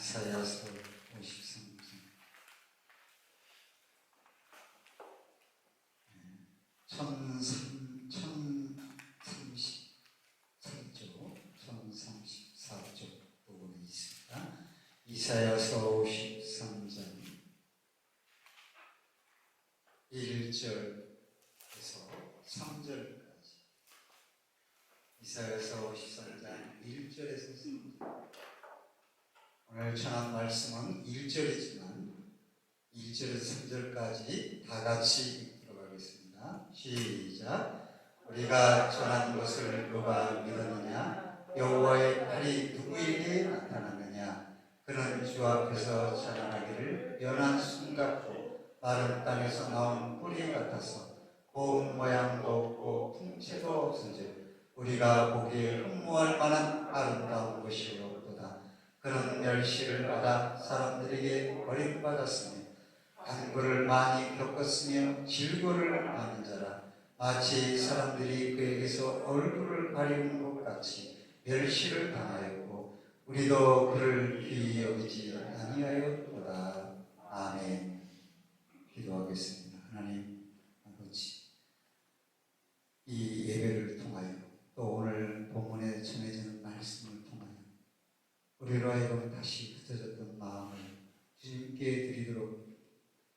이사야서 53장. 천삼 천삼십삼조 천삼십사조 부분이 있습니다. 이사야서 53장 1절에서 3절까지 이사야서 53장 1절에서 3절 오늘 전한 말씀은 1절이지만 1절에서 3절까지 다 같이 읽도록 하겠습니다. 시작. 우리가 전한 것을 누가 믿었느냐? 여호와의 팔이 누구에게 나타났느냐? 그는 주 앞에서 찬양하기를 연한 순 같고 마른 땅에서 나온 뿌리 같아서 고운 모양도 없고 풍채도 없은즉 우리가 보기에 흠모할 만한 아름다운 것이로도다. 그는 멸시를 받아 사람들에게 버림받았으며 간구를 많이 겪었으며 질고를 하는 자라. 마치 사람들이 그에게서 얼굴을 가리는 것 같이 멸시를 당하였고 우리도 그를 귀히 여기지 아니하였도다. 아멘. 기도하겠습니다. 하나님 아버지 이 예배를 통하여 또 오늘 본문에 전해지는 말씀을 통하여 우리로 하여금 다시 흩어졌던 마음을 주님께 드리도록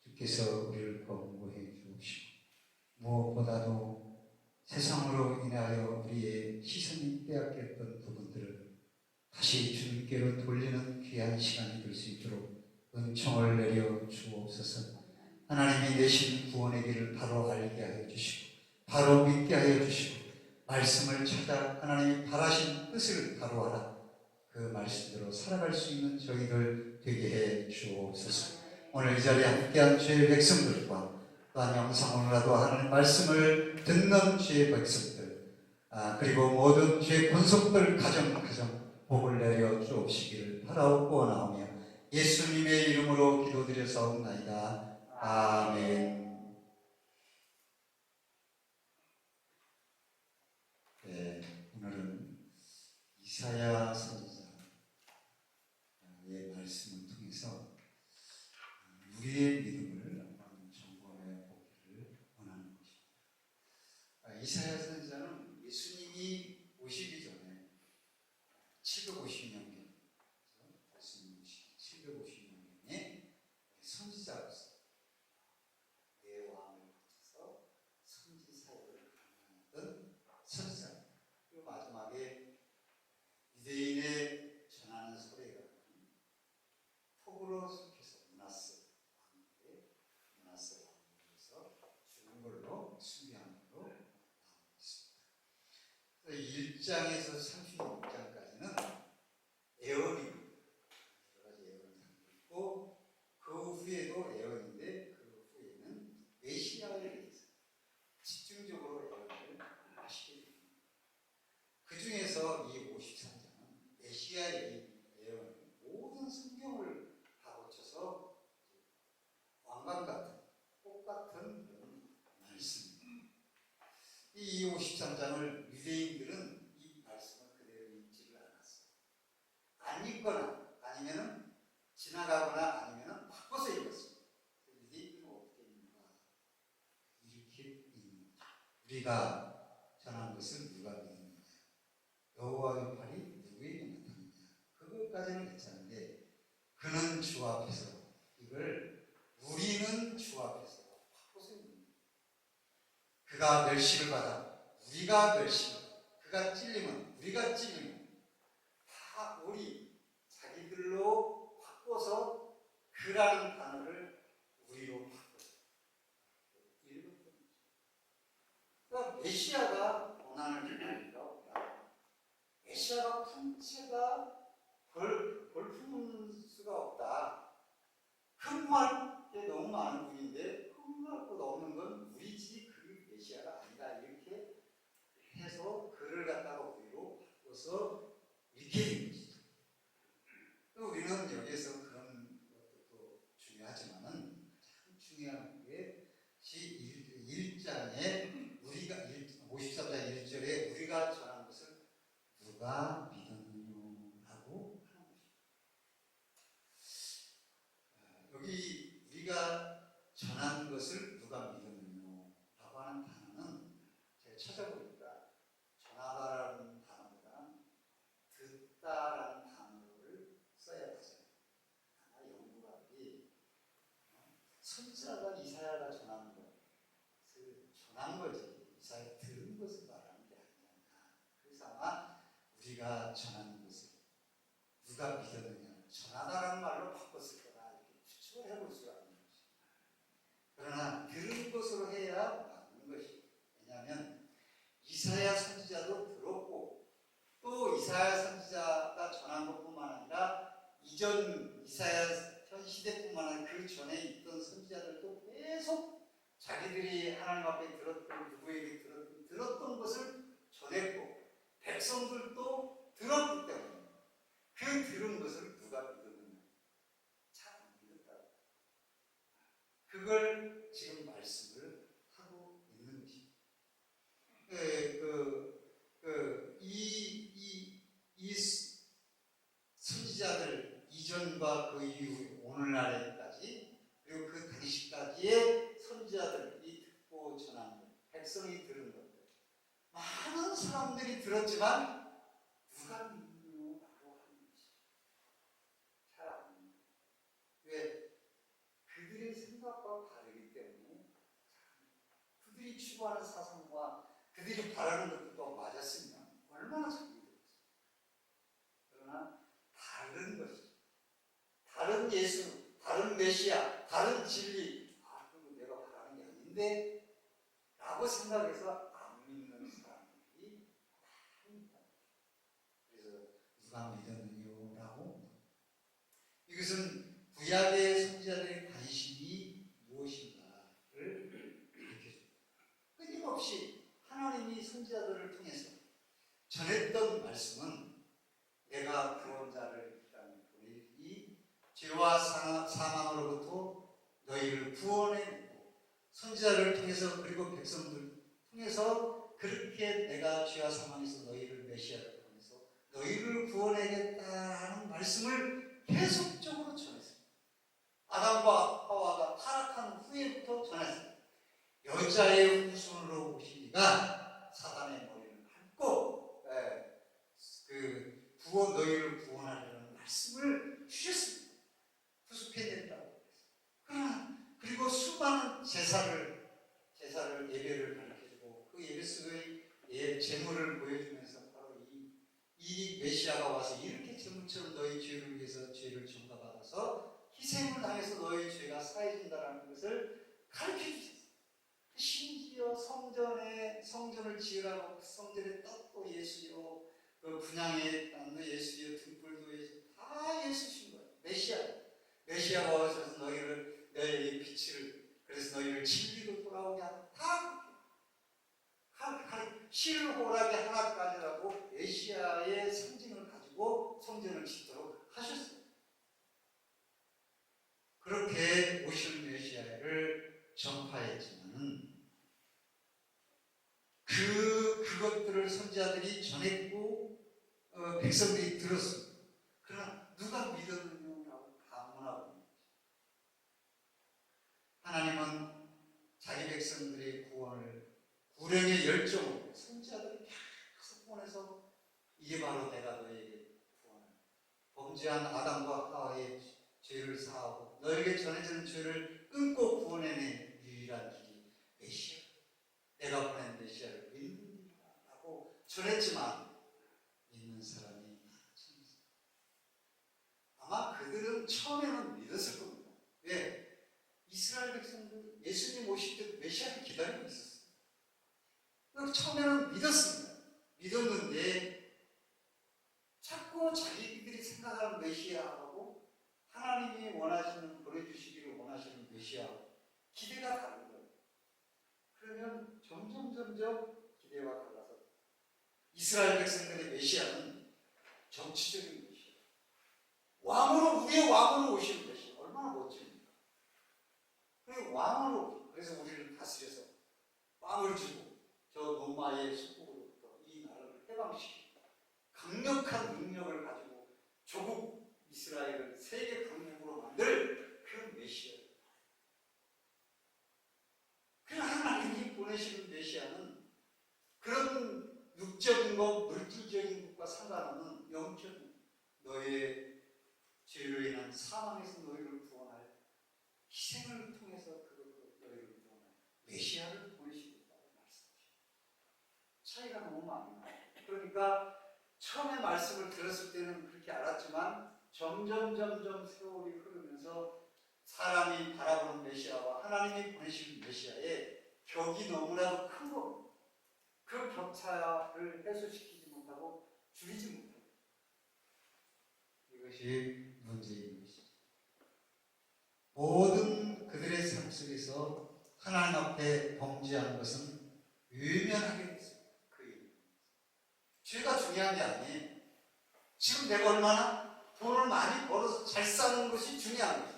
주께서 우리를 권고해 주옵시고 무엇보다도 세상으로 인하여 우리의 시선이 빼앗겼던 부분들을 다시 주님께로 돌리는 귀한 시간이 될 수 있도록 은총을 내려 주옵소서. 하나님이 내신 구원의 길을 바로 알게 하여 주시고 바로 믿게 하여 주시고 말씀을 찾아 하나님이 바라신 뜻을 알아 그 말씀대로 살아갈 수 있는 저희들 되게 해 주옵소서. 오늘 이 자리에 함께한 주의 백성들과 또한 영상으로라도 하나님 말씀을 듣는 주의 백성들 아, 그리고 모든 주의 권속들 가정 가정 복을 내려 주옵시기를 바라옵고 원하오며 예수님의 이름으로 기도드려서 옵나이다. 아멘 네, 오늘은 이사야 선지자의 말씀을 통해서 우리의 믿음을 한번 점검해 보기를 원하는 것입니다. 아, 이사야 선지자는 예수님이 오시기 전에 750년 경, 예수 그래서 이렇게 추구하는 사상과 그들이 바라는 것들과 맞았으면 얼마나 잘 믿었겠어요. 그러나 다른 것이죠. 다른 예수, 다른 메시아, 다른 진리, 아, 그거 내가 바라는 게 아닌데? 라고 생각해서 안 믿는 사람들이 많다. 그래서 누가 믿었느냐고 이것은 구약의 선지자들의 관심이 무엇인가를 밝혀줍니다. 끊임없이 하나님이 선지자들을 통해서 전했던 말씀은 내가 구원자를 이 땅에 보내니 죄와 사- 사망으로부터 너희를 구원해내고 선지자를 통해서 그리고 백성들 통해서 그렇게 내가 죄와 사망에서 너희를 메시아를 통해서 너희를 구원하겠다는 말씀을 계속적으로 전했습니다. 아담과 하와가 타락한 후에부터 전했습니다. 여자의 후손으로 오시니가 사단의 머리를 밟고 예, 그 구원 너희를 구원하려는 말씀을 주셨습니다. 구속해낸다고 그랬어요. 그러나 그리고 수많은 제사를 제사를 예배를 가르쳐주고 그 예배 속의 예, 제물을 보여주면서 바로 이, 이 메시아가 와서 이렇게 제물처럼 너희 죄를 위해서 죄를 전가받아서 희생을 당해서 너희 죄가 사해진다는 것을 가르쳐 주셨어요. 심지어 성전에 성전을 지으라고 그 성전의 떡도 예수요, 그 분양의 땅도 예수요, 등불도 예수, 다 예수신 거예요. 메시아. 메시아가 와서 너희를 너희의 빛을 그래서 너희를 진리로 돌아오게 하다 한 실호라기 하나까지라고 메시아의 상징을 가지고 성전을 짓도록 하셨어요. 그렇게 오실 메시아를 전파했지만은 그 그것들을 선지자들이 전했고 어, 백성들이 들었어. 그러나 누가 믿었느냐고 거죠. 하나님은 자기 백성들의 구원을 구령의 열정으로 선지자들이 계속 보내서 이게 바로 내가 너에게 구원을 범죄한 아담과 하와의 죄를 사하고 너에게 전해지는 죄를 끊고 구원해낸 유일한 길이 메시아 내가 보낸 메시아를 믿는다라고 전했지만 믿는 사람이. 아마 그들은 처음에는 믿었을 겁니다. 왜? 이스라엘 백성들 예수님 오실 때 메시아를 기다리고 있었어요. 처음에는 믿었습니다. 믿었는데 자꾸 자기들이 생각하는 메시아하고 하나님이 원하시는 보내주시기를 원하시는 메시아 기대가 다른 거예요. 그러면 점점 점점 기대와 달라서 이스라엘 백성들의 메시아는 정치적인 메시아. 왕으로 우리의 왕으로 오시는 메시아 얼마나 멋집니까? 그리고 왕으로 그래서 우리를 다스려서 빵을 주고 저 로마의 속국으로부터 이 나라를 해방시키고 강력한 능력을 가지고 조국 이스라엘을 세계 강국으로 만들 그 메시아. 그 하나님이 보내시는 메시아는 그런 육적인 것, 물질적인 것과 상관없는 영적인 너의 인한 사망에서 너희를 구원할 희생을 통해서 그것을 너희를 구원할 메시아를 보내시겠다고 말씀하십니다. 차이가 너무 많이 나요. 그러니까 처음에 말씀을 들었을 때는 그렇게 알았지만 점점 점점 세월이 흐르면서 사람이 바라보는 메시아와 하나님이 보내신 메시아의 벽이 너무나도 큰 겁니다. 그 격차를 해소시키지 못하고 줄이지 못하고 이것이 문제인 것이죠. 모든 그들의 삶 속에서 하나님 앞에 범죄한 것은 유명하게. 그 일. 죄가 중요한 게 아니에요. 지금 내가 얼마나 돈을 많이 벌어서 잘 사는 것이 중요한 거죠.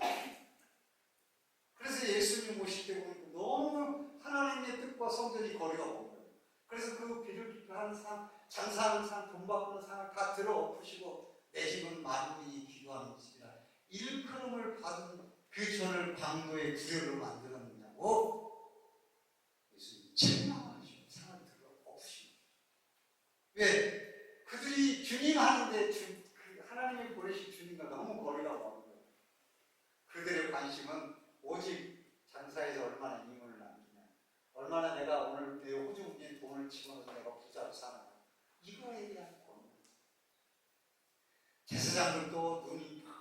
그래서 예수님 오실 때 보니까 너무 하나님의 뜻과 성전이 거리가 먼 거예요. 그래서 그 비를 하는 상, 장사하는 상, 돈 바꾸는 상을 다 들어 엎으시고 내 집은 만민이 기도하는 집이라. 일컬음을 받은 그 전을 방도의 구렬로 만들었느냐고? 예수님 책망하시고 상을 들어 엎으시고 왜? 그들이 주님 하는데 주, 그 하나님이 보내신 주님과 너무 거리가 먼 거예요. 그들의 관심은 오직 장사에서 얼마나 임을 남기냐, 얼마나 내가 오늘 내 호주머니에 돈을 집어넣어서 내가 부자로 사나 이거에 대한 제사장들도 눈이 팍,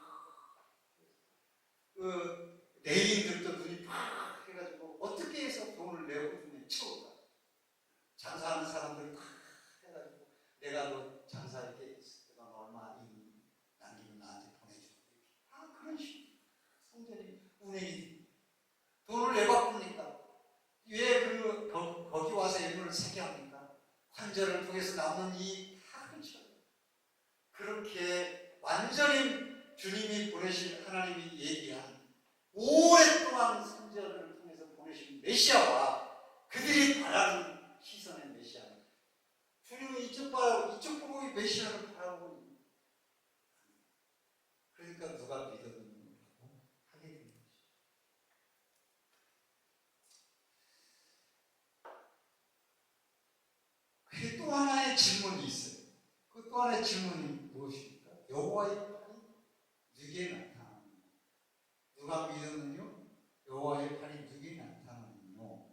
그 내인들도 눈이 팍 해가지고 어떻게 해서 돈을 내 호주머니에 채울까? 장사하는 사람들 팍 해가지고 내가 너 장사 이렇게 내가 얼마 임 남기면 나한테 보내주고 아 그런 식으로 성전이 운행이 돈을 내 바꿉니까? 왜 그 거기 와서 이름을 새게 합니까? 환전을 통해서 남는 이 다 그렇죠. 그렇게 완전히 주님이 보내신 하나님이 얘기한 오랫동안 선전을 통해서 보내신 메시아와 그들이 바라는 시선의 메시아 주님은 이쪽 바라고 이쪽 보고 이 메시아를 바라보고. 그러니까 누가 믿었느냐고 하게 되는 것이죠. 그게 또 하나의 질문이 있어요. 그 또 하나의 질문이 무엇입니까? 여호와의 팔이 누구에 나타나느냐? 누가 믿었느냐? 여호와의 팔이 누구에 나타나느냐?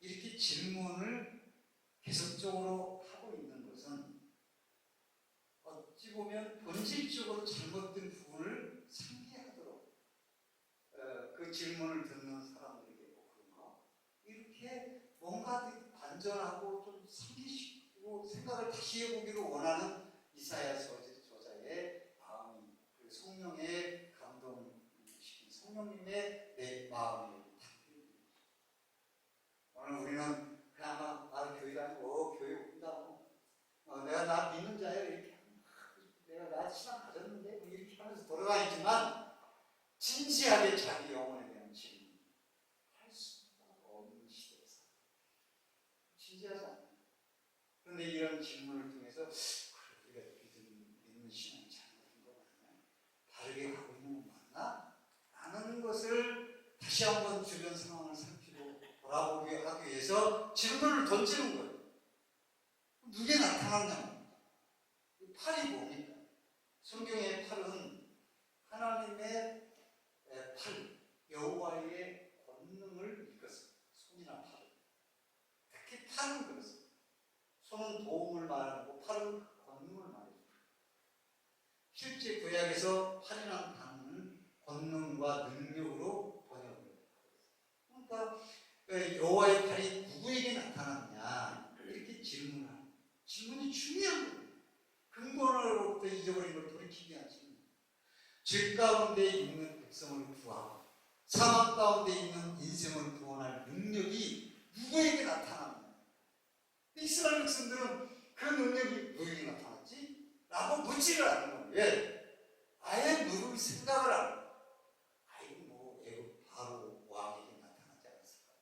이렇게 질문을 계속적으로 하고 있는 것은 어찌 보면 본질적으로 잘못된 부분을 상기하도록 어, 그 질문을 듣는 사람들에게 뭐 그런가? 이렇게 뭔가 반전하고 좀 상기시키고 생각을 다시 해보기를 원하는 이사야 그 성령의 감동시킨 성령님의 내 거죠. 오늘 우리는 그나마 아 교회 다니고 어, 교회 온다 뭐. 어, 내가 나 믿는 자예요 이렇게 아, 내가 나 신앙 가졌는데 뭐 이렇게 하면서 돌아다니지만 진지하게 자기 영혼에 대한 질문 할 수가 없는 시대에서 진지하지 않아요. 그런데 이런 질문을 통해서 그래, 우리가 믿는, 믿는 신앙이 잘못된 거 맞나? 다르게 가고 있는 거 맞나? 라는 것을 다시 한번 주변 상황을 살피고 돌아보게 하기 위해서 질문을 던지는 거예요. 누게 나타났냐? 이 팔이 뭡니까? 성경의 팔은 하나님의 에, 팔, 여호와의 권능을 이끌었습니다. 손이나 팔은. 특히 팔은 그렇습니다. 손은 도움을 말하고 팔은 권능을 말해줍니다. 실제 구약에서 팔이라는 단어는 권능과 능력으로 번역을 합니다. 그러니까 그 여호와의 팔이 누구에게 나타났냐 이렇게 질문하는 질문이 중요한 거예요. 근본으로부터 잊어버린 걸 돌이키게 하시는 죄 가운데 있는 백성을 구하고 사망 가운데 있는 인생을 구원할 능력이 누구에게 나타났냐 이스라엘 백성들은 그 능력이 누구에게 나타났지? 라고 묻지를 않는 거예요. 왜? 아예 물을 생각을 안 해요. 아이고 뭐 애국 바로 왕에게 나타나지 않았을까?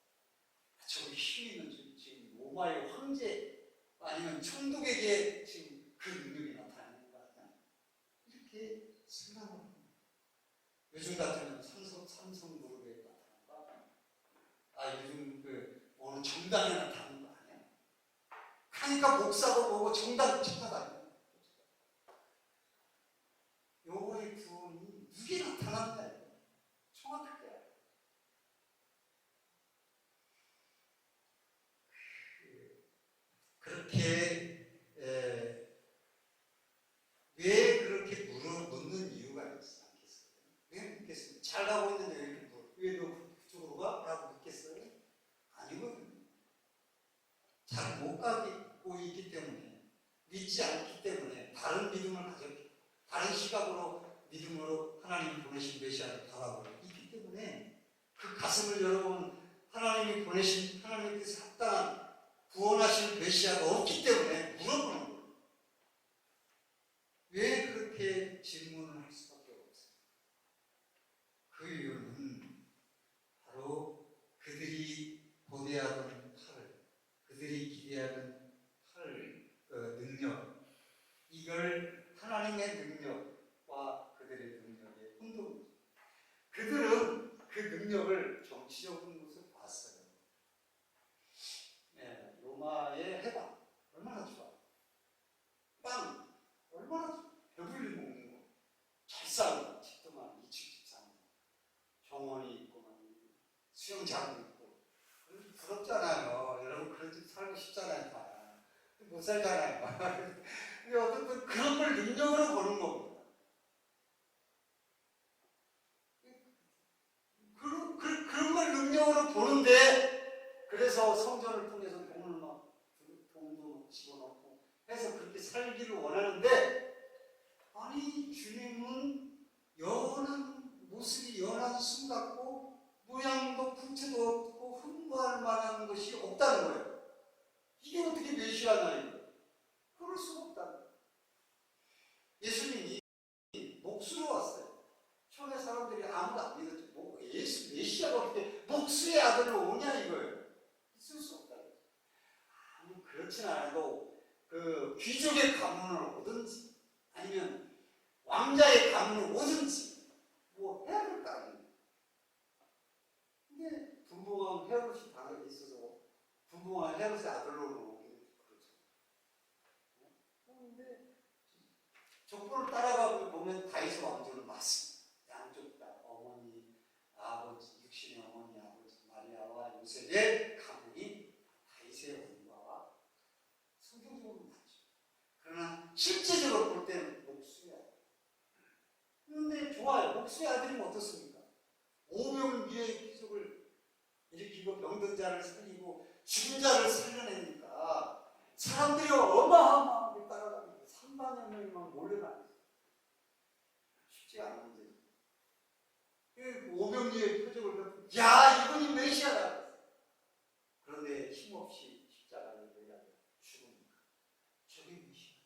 아, 저기 힘 있는 지금, 지금 로마의 황제 아니면 총독에게 지금 그 능력이 나타나는 거 아니야? 이렇게 생각을 합니다. 요즘 같으면 삼성 삼성 그룹에 나타난다. 아 요즘 그 어느 정당에 나타나는 거 아니야? 하니까 목사고 뭐고 정당 찾아다녀. 요거의 구원이 누게 나타났냐? 정확하게 알아요. 그렇게 에, 왜 그렇게 물어 묻는 이유가 있어요. 믿지 않기 때문에 다른 믿음을 가졌기 다른 시각으로 믿음으로 하나님이 보내신 메시아를 바라보고 있기 때문에 그 가슴을 열어본 하나님이 보내신 하나님께서 합당한 구원하실 메시아가 없기 때문에 물어보는 거예요. 왜 그렇게 질문을 할 수밖에 없어요? 그 이유는 바로 그들이 고대하던 팔을, 그들이 기대하던 팔, 그 능력, 이걸 하나님의 능력과 그들의 능력의 혼동. 그들은 그 능력을 정치적인 것을 봤어요. 네, 로마의 해방 얼마나 좋아. 빵 얼마나 좋아. 배불리 먹는 거. 잘 싸우고 집도 많고 2층 집 사는 거. 정원이 있고 막 수영장도 있고 그래서 부럽잖아요. 여러분 그런 집 살고 싶잖아요. 다. 못 살잖아요. 근데 어쨌든 그런 걸 능력으로 보는 겁니다. 그런, 그, 그런 걸 능력으로 보는데 그래서 성전을 통해서 돈을 막 돈도 막 집어넣고 해서 그렇게 살기를 원하는데 아니 주님은 연한 모습이 연한 숨 같고 모양도 풍채도 없고 흠모할 만한 것이 없다는 거예요. 이게 어떻게 메시아나 이거? 그럴 수가 없다는 거예요. 예수님이 목수로 왔어요. 처음에 사람들이 아무도 안 믿었죠. 뭐 예수 메시아가 어떻게 목수의 아들로 오냐 이거예요. 있을 수 없다는 거예요. 아무 그렇진 않아도 그 귀족의 가문을 오든지 아니면 왕자의 가문을 오든지 뭐 해야 될 거 아니에요. 근데 분봉왕 헤롯이 당연히 있어서 분봉왕 헤롯의 아들로 그렇죠. 그런데 족보를 따라가고 보면 다윗의 왕조는 맞습니다. 양쪽 다 어머니, 아버지, 육신의 어머니, 아버지 마리아와 요셉의 가문이 다윗의 원과와 성경적으로 맞죠. 그러나 실제적으로 볼 때는 목수의 아들. 그런데 목수의 아들이면 어떻습니까? 오병이의 기적을 일으키고 병든 자를 살리고 죽은 자를 살려내니까 사람들이 어마어마하게 따라다니고 3만여 명이 막 몰려다니죠. 쉽지 않은 문제죠. 그 오병이의 표적을 보고 야 이분이 메시아다. 그런데 힘없이 십자가에 매달려 죽으니까 저게 메시아다.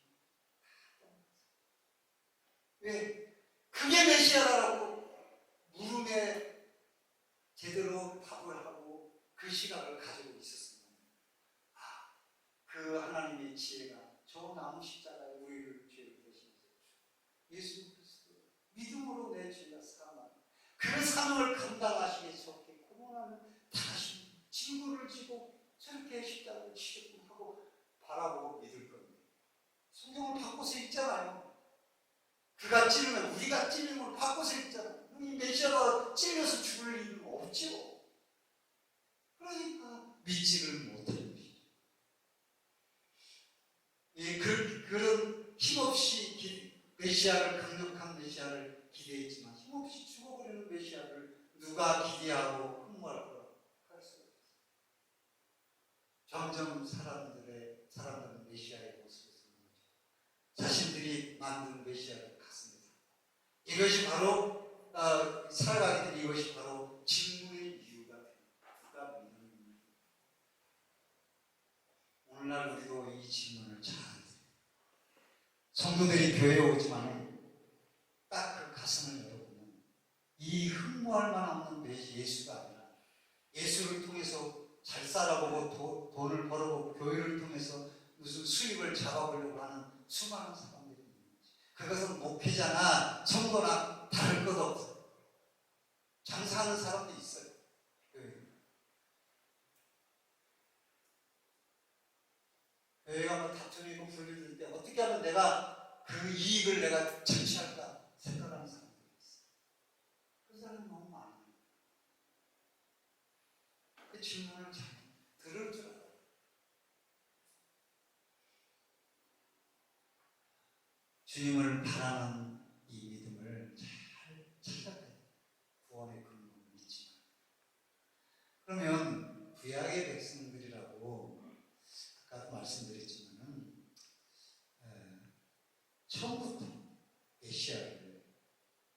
왜? 그게 메시아라고 물음에 제대로 답을 하고 그 시각을 가지고 있었습니다. 아, 그 하나님의 나무 십자가에 우리를 죄를 대신해서 예수 그리스도 믿음으로 내 죄가 사함 그 사명을 감당하시기 좋게 고문하는 다시 진구를 지고 저렇게 십자가를 치겠군 하고 바라보고 믿을 겁니다. 성경을 바꿔서 읽잖아요. 그가 찌르면 우리가 찌르는 걸 바꿔서 읽잖아요. 이 메시아가 찔려서 죽을 일은 없죠. 그러니까 믿지를 못하는 것이죠. 예, 그, 그런 힘없이 기, 메시아를 강력한 메시아를 기대했지만 힘없이 죽어버리는 메시아를 누가 기대하고 거라 할 수가 없어요. 점점 사람들의 사람들은 메시아의 모습을. 자신들이 만든 메시아를 담고 이것이 바로 어, 살아가게 된 이것이 바로 질문의 이유가 됩니다. 누가 믿는 오늘날 우리도 이 질문을 잘. 성도들이 교회에 오지만 딱 그 가슴을 열어보면 이 흠모할 만한 메시 예수가 아니라 예수를 통해서 잘 살아보고 도- 돈을 벌어보고 교회를 통해서 무슨 수입을 잡아보려고 하는 수많은 사람들이 있는 거지. 그것은 목회자나 성도나 다를 것 없어요. 장사하는 사람도 있어요. 교회에. 교회가 뭐 다툼이고 분리될 때 어떻게 하면 내가 그 이익을 내가 창취할까 생각하는 사람들이 있어요. 그 사람이 너무 많아요. 그 질문을 잘 들을 줄 알아요. 주님을 바라는 이 믿음을 잘 찾아가야 돼요. 구원의 근원을 믿지만. 그러면 구약의 백성들이라고 아까도 말씀드렸지만은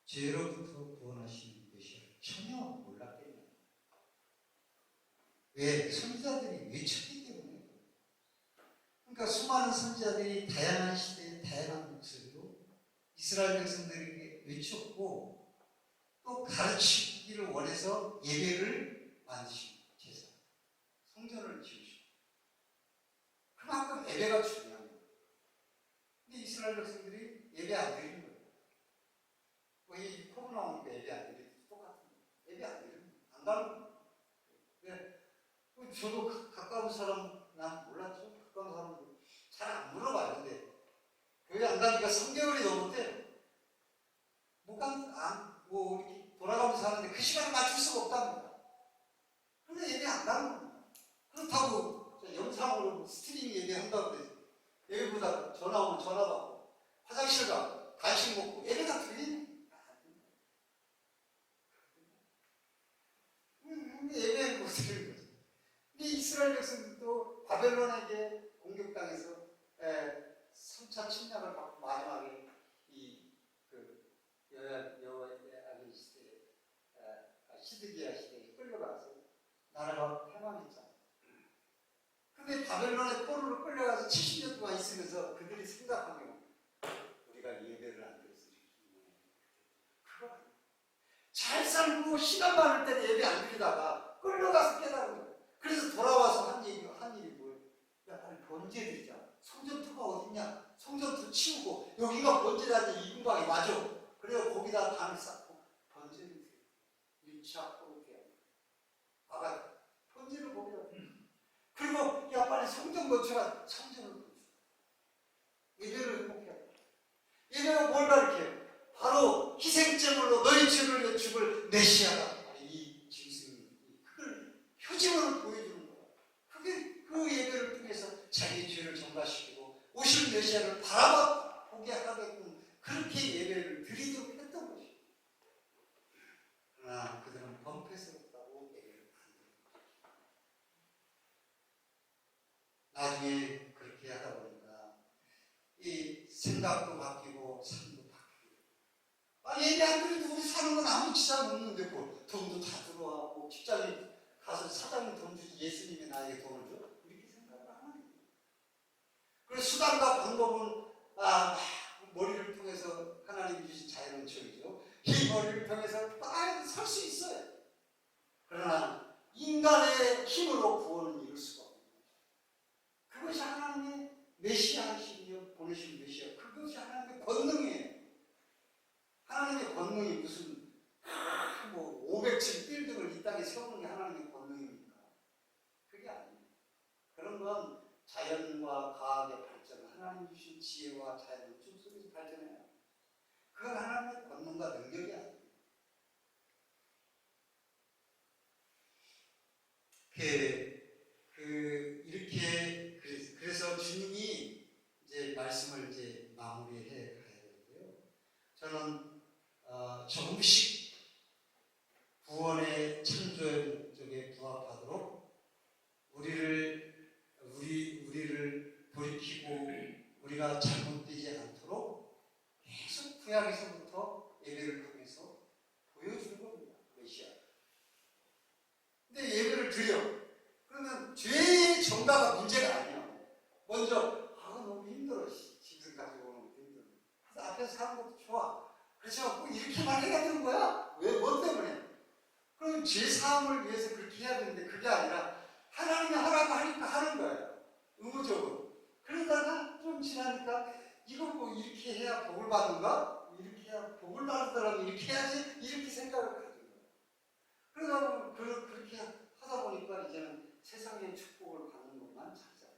죄로부터 구원하시는 것이 전혀 몰랐겠냐. 왜? 선지자들이 외쳤기 때문에. 그러니까 수많은 선지자들이 다양한 시대에 다양한 목소리로 이스라엘 백성들에게 외쳤고 또 가르치기를 원해서 예배를 만드신 제사, 성전을 지으시고 그만큼 예배가 중요한 거예요. 근데 이스라엘 백성들이 예배 안 드리는 거예요. 뭐이 코로나 오니까 예배 안 드리고 똑같은 거예요. 예배 안 드리는 거예요. 안 가는 거예요. 네. 그 저도 가- 가까운 사람 난 몰랐죠. 가까운 사람도 잘 안 물어봐요. 근데 교회 안 가니까 3개월이 넘었대. 못 간, 안, 뭐 이렇게 돌아가면서 하는데 그 시간을 맞출 수가 없답니다. 근데 예배 안 가는 거예요. 그렇다고 저 영상으로 스트리밍 예배한다고 그래서 예배 보다가 전화 오면 전화 받고 화장실 가고 간식 먹고 예배가 들리네. 음, 예배 못 드리는 거죠. 근데 이스라엘 백성들도 바벨론에게 공격당해서 에, 3차 침략을 받고 마지막에 여야기 시대 에, 시드기야 시대에 끌려가서 나라가 패망했잖아요. 근데 바벨론의 포로로 끌려가서 70년 동안 있으면서 그들이 생각하면 우리가 예배를 안 드려서 이렇게 그거 아니에요. 잘 살고 시간 많을 때는 예배 안 드리다가 끌려가서 깨달은 거예요. 그래서 돌아와서 한 얘기 한 일이 뭐예요? 야 빨리 번제 드리자. 성전터가 어딨냐? 성전터 치우고 여기가 번제라는 이분방이 맞아. 그래요 거기다 담을 쌓고 번제를 드려. 일치하고 이렇게 아가 번제를 거기다 드려. 그리고 야 빨리 성전 건축한 성전을 건축. 예배를 행복해. 예배가 뭘 가르쳐요? 바로 희생제물로 너희 죄를 위해 죽을 메시아다. 이 짐승이 그걸 표징으로 보여주는 거야. 그게 그 예배를 통해서 자기 죄를 전가시키고 오실 메시아를 하게끔 그렇게 예배를 드리도록 했던 것이에요. 그러나 그들은 범패스럽다고 예배를 안 드립니다. 나중에 그렇게 하다 보니까 이 생각도 바뀌고 삶도 바뀌고 아 예배 안 드려도 우리 사는 건 아무 지장 없는데 뭐 돈도 다 들어와고 직장에 가서 사장님 돈 주지 예수님이 나에게 돈을 줘? 이렇게 생각을 하는 거예요. 그래서 수단과 방법은 아 머리를 통해서 하나님이 주신 자연은총이죠. 이 머리를 통해서 딱설수 있어요. 그러나 인간의 힘으로 구원은 이룰 수가 없는 거죠. 그것이 하나님의 메시아이시며 보내신 메시아 그것이 하나님의 권능이에요. 하나님의 권능이 무슨 아, 뭐 500층 빌딩을 이 땅에 세우는 게 하나님의 권능입니까? 그게 아니에요. 그런 건 자연과 과학의 발전, 하나님 주신 지혜와 자연의 춤 속에서 발전해요. 그건 하나님의 권능과 능력이 아니에요. 그, 그 이렇게 그래서 주님이 이제 말씀을 이제 마무리해 가야 되는데요. 저는 어, 조금씩 구원의 창조 쪽에 부합하도록 우리를 우리 우리를 돌이키고 우리가 잘못되지 않도록 계속 구약에서부터 예배를 통해서 보여주는 겁니다. 메시아. 근데 예배를 드려. 그러면 죄의 정가가 문제가 아니야. 먼저 아 너무 힘들어. 씨. 짐승 가지고 오는 것도 힘들어. 그래서 앞에서 사는 것도 좋아. 그래서 꼭 이렇게만 해야 되는 거야? 왜? 뭐 때문에? 그럼 죄 사함을 위해서 그렇게 해야 되는데 그게 아니라 하나님이 하라고 하니까 하는 거예요. 의무적으로. 그러다가 좀 지나니까 이거 뭐 이렇게 해야 복을 받는가? 이렇게 해야 복을 받는 사람이 이렇게 해야지 이렇게 생각을 가진 거예요. 그러다 보면 그- 그렇게 하다 보니까 이제는 세상의 축복을 받는 것만 찾아요.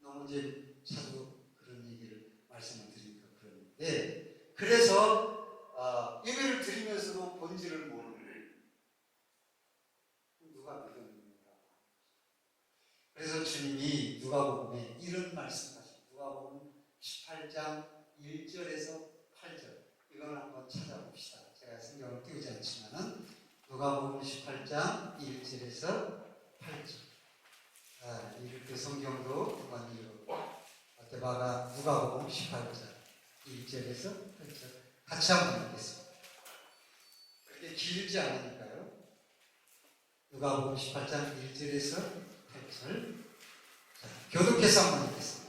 너무 이제 자주 그런 얘기를 말씀을 드리니까 그래서 아, 예배를 드리면서도 본질을 모르는 거예요. 누가 믿었는가? 그래서 주님이 누가복음에 이런 말씀하신 누가복음 18장 1절에서 8절 이거는 한번 찾아봅시다. 제가 성경을 띄우지 않지만은 누가복음 18장 1절에서 8절. 아, 이렇게 성경도 한번 읽어. 대바가 누가복음 18장 1절에서 8절. 같이 한번 읽겠습니다. 그렇게 길지 않으니까요. 누가복음 18장 1절에서 8절 자, 교독해서 한번 읽겠습니다.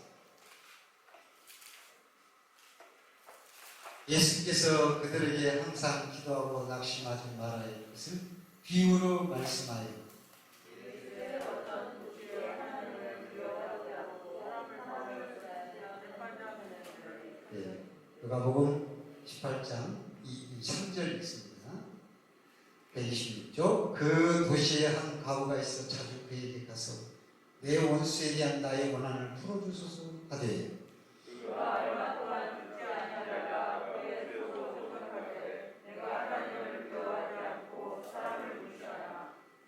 예수께서 그들에게 항상 기도하고 낙심하지 말아야 할 것을 비유로 말씀하여 예, 누가복음 18장 2, 3절 있습니다. 126조 그 도시에 한 가부가 있어 자주 그에게 가서 내 원수에 대한 나의 원한을 풀어주소서. 하되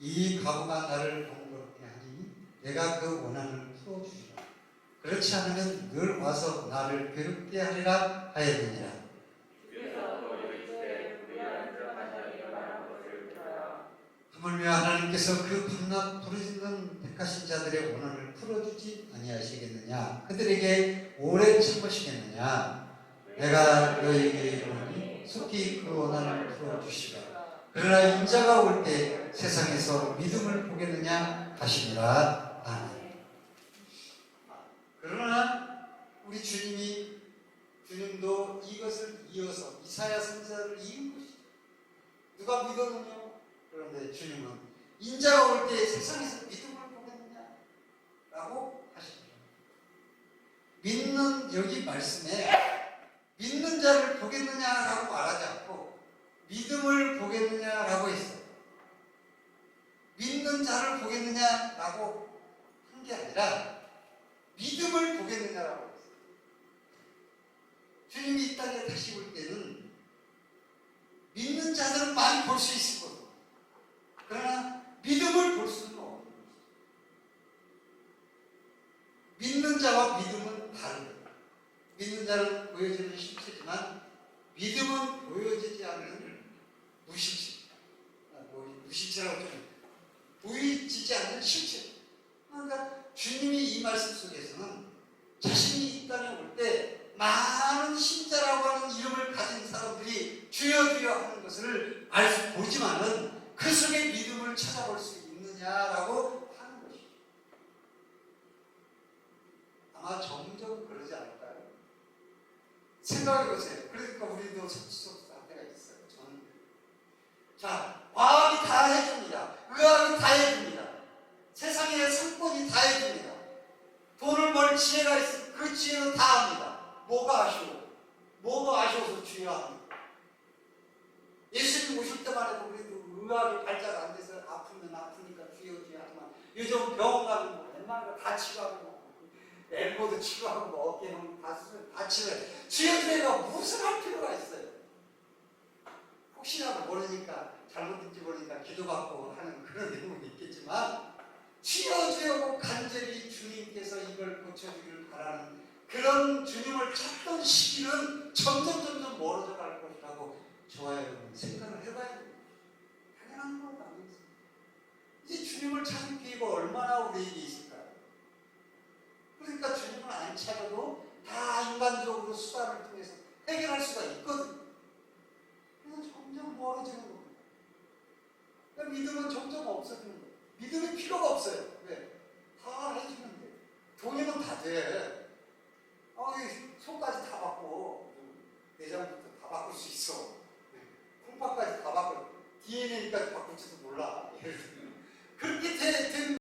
이 가부가 나를 번거롭게 하니 내가 그 원한을 풀어주리라 그렇지 않으면 늘 와서 나를 괴롭게 하리라 하였느니라 하물며 하나님께서 그 밤낮 부르짖는 택하신 자들의 원한을 풀어주지 아니하시겠느냐? 그들에게 오래 참으시겠느냐? 내가 너에게 이르노니 속히 그 원한을 풀어주시라 그러나 인자가 올 때 세상에서 믿음을 보겠느냐? 하시니라 아멘. 그러나 우리 주님이 주님도 이것을 이어서 이사야 선지자를 이은 것이죠. 누가 믿었느냐? 그런데 주님은 인자가 올 때 세상에서 믿음을 보겠느냐? 라고. 믿는 여기 말씀에 믿는 자를 보겠느냐라고 말하지 않고 믿음을 보겠느냐라고 했어요. 믿는 자를 보겠느냐라고 한 게 아니라 믿음을 보겠느냐라고 했어요. 주님이 이 땅에 다시 올 때는 믿는 자들은 많이 볼 수 있을 거예요. 그러나 믿음을 볼 수는 없는 거죠. 믿는 자와 믿음은 다른 거예요. 믿는 자는 보여지는 실체지만 믿음은 보여지지 않는 무실체. 아, 뭐 무실체라고 좀 보이지 않는 실체. 그러니까 주님이 이 말씀 속에서는 자신이 이 땅에 올 때 많은 신자라고 하는 이름을 가진 사람들이 주여 주여 하는 것을 알 수 보지만은 그 속에 믿음을 찾아볼 수 있느냐라고 하는 것이죠. 아마 점점 그러지 않을까요? 생각해 보세요. 그러니까 우리도 속속할 때가 있어요. 저는 자 과학이 다 해줍니다. 의학이 다 해줍니다. 세상에 상권이 다 해줍니다. 돈을 벌 지혜가 있으면 그 지혜는 다 합니다. 뭐가 아쉬워? 뭐가 아쉬워서 중요합니다. 예수님 오실 때만 해도 우리도 의학이 발달 안 돼서 아프면 아프니까 주여 하지만 요즘 병원 가면 뭐 웬만한 거 다 치료하고 뭐 엘보도 치료하고 뭐 어깨는 다, 쓰- 다 주여 주여가 무슨 할 필요가 있어요 혹시라도 모르니까 잘못된지 모르니까 기도받고 하는 그런 내용이 있겠지만 주여 주여고 간절히 주님께서 이걸 고쳐주기를 바라는 그런 주님을 찾던 시기는 점점 점점 멀어져 갈 것이라고 저와 여러분 생각을 해봐야 됩니다. 당연한 건 아니겠습니까? 이제 주님을 찾을 기회가 얼마나 우리에게 있을까요? 그러니까 주님을 안 찾아도 다 인간적으로 수단을 통해서 해결할 수가 있거든. 그래서 점점 멀어지는 겁니다. 그러니까 믿음은 점점 없어지는 거예요. 믿음이 필요가 없어요. 왜? 다 해주는데. 동행은 다 돼. 아, 손까지 다 바꿔. 내장부터 다 바꿀 수 있어. 네. 콩팥까지 다 바꿀, DNA까지 바꿀지도 몰라. 그렇게 되, 되